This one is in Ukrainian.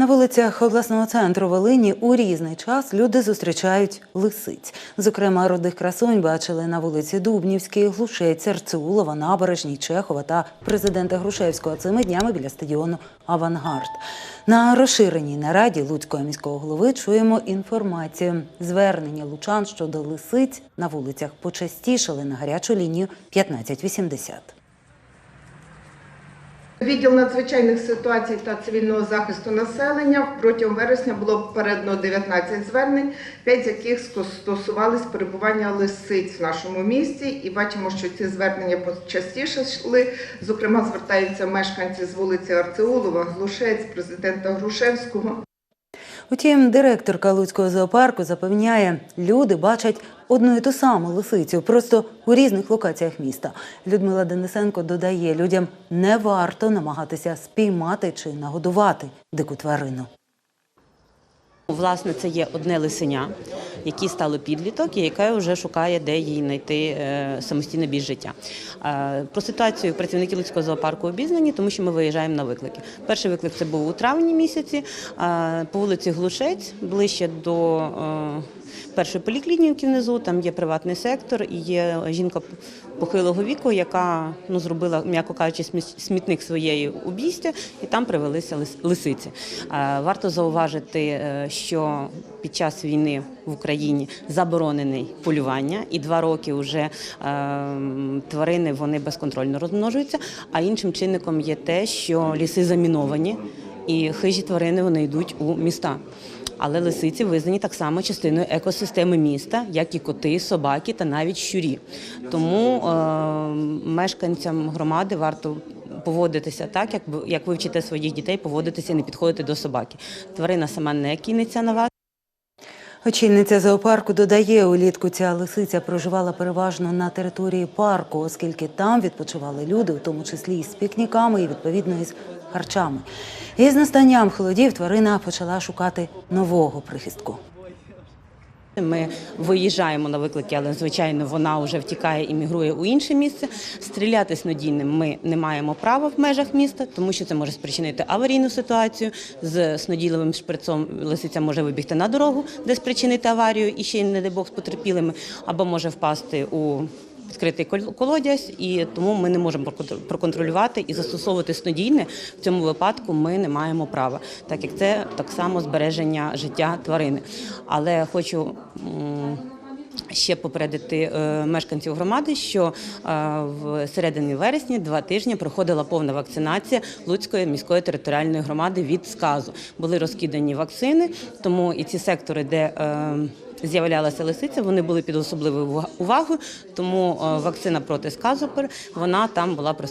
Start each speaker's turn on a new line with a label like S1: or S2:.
S1: На вулицях обласного центру Волині у різний час люди зустрічають лисиць. Зокрема, рудих красунь бачили на вулиці Дубнівській, Глушець, Арцеулова, Набережній, Чехова та президента Грушевського цими днями біля стадіону Авангард. На розширеній нараді Луцького міського голови чуємо інформацію. Звернення лучан щодо лисиць на вулицях почастішали на гарячу лінію 1580.
S2: Відділ надзвичайних ситуацій та цивільного захисту населення протягом вересня було передано 19 звернень, 5 з яких стосувались перебування лисиць в нашому місті. І бачимо, що ці звернення почастішали. Зокрема, звертаються мешканці з вулиці Арцеулова, Глушець, президента Грушевського.
S1: Утім, директорка Луцького зоопарку запевняє, люди бачать одну і ту саму лисицю, просто у різних локаціях міста. Людмила Денисенко додає, людям не варто намагатися спіймати чи нагодувати дику тварину.
S3: Власне, це є одне лисеня, яке стало підліток, і яке вже шукає, де їй знайти е, самостійне більш життя. Про ситуацію працівники Луцького зоопарку обізнані, тому що ми виїжджаємо на виклики. Перший виклик це був у травні місяці по вулиці Глушець, ближче до е, першої поліклініки внизу. Там є приватний сектор і є жінка похилого віку, яка ну зробила, м'яко кажучи, смітник своєї обійстя, і там привелися лисиці. Варто зауважити, е, що під час війни в Україні заборонений полювання, і два роки вже е, тварини вони безконтрольно розмножуються. А іншим чинником є те, що ліси заміновані, і хижі тварини вони йдуть у міста. Але лисиці визнані так само частиною екосистеми міста, як і коти, собаки та навіть щурі. Тому е, мешканцям громади варто поводитися так, як, як ви вчите своїх дітей поводитися і не підходити до собаки. Тварина сама не кинеться на вас.
S1: Очільниця зоопарку додає, улітку ця лисиця проживала переважно на території парку, оскільки там відпочивали люди, у тому числі і з пікніками і відповідно із харчами. І з настанням холодів тварина почала шукати нового прихистку.
S3: Ми виїжджаємо на виклики, але звичайно вона вже втікає і мігрує у інше місце. Стріляти снодійним ми не маємо права в межах міста, тому що це може спричинити аварійну ситуацію. З снодійливим шприцом лисиця може вибігти на дорогу, де спричинити аварію, і ще не дай Бог з потерпілими, або може впасти у відкритий кол- колодязь, і тому ми не можемо проконтр- проконтролювати і застосовувати снодійне. В цьому випадку ми не маємо права, так як це так само збереження життя тварини. Але хочу. Ще попередити е, мешканців громади, що е, в середині вересня два тижні проходила повна вакцинація Луцької міської територіальної громади від сказу. Були розкидані вакцини, тому і ці сектори, де е, з'являлася лисиця, вони були під особливою увагою. Тому вакцина проти сказу вона там була присутня.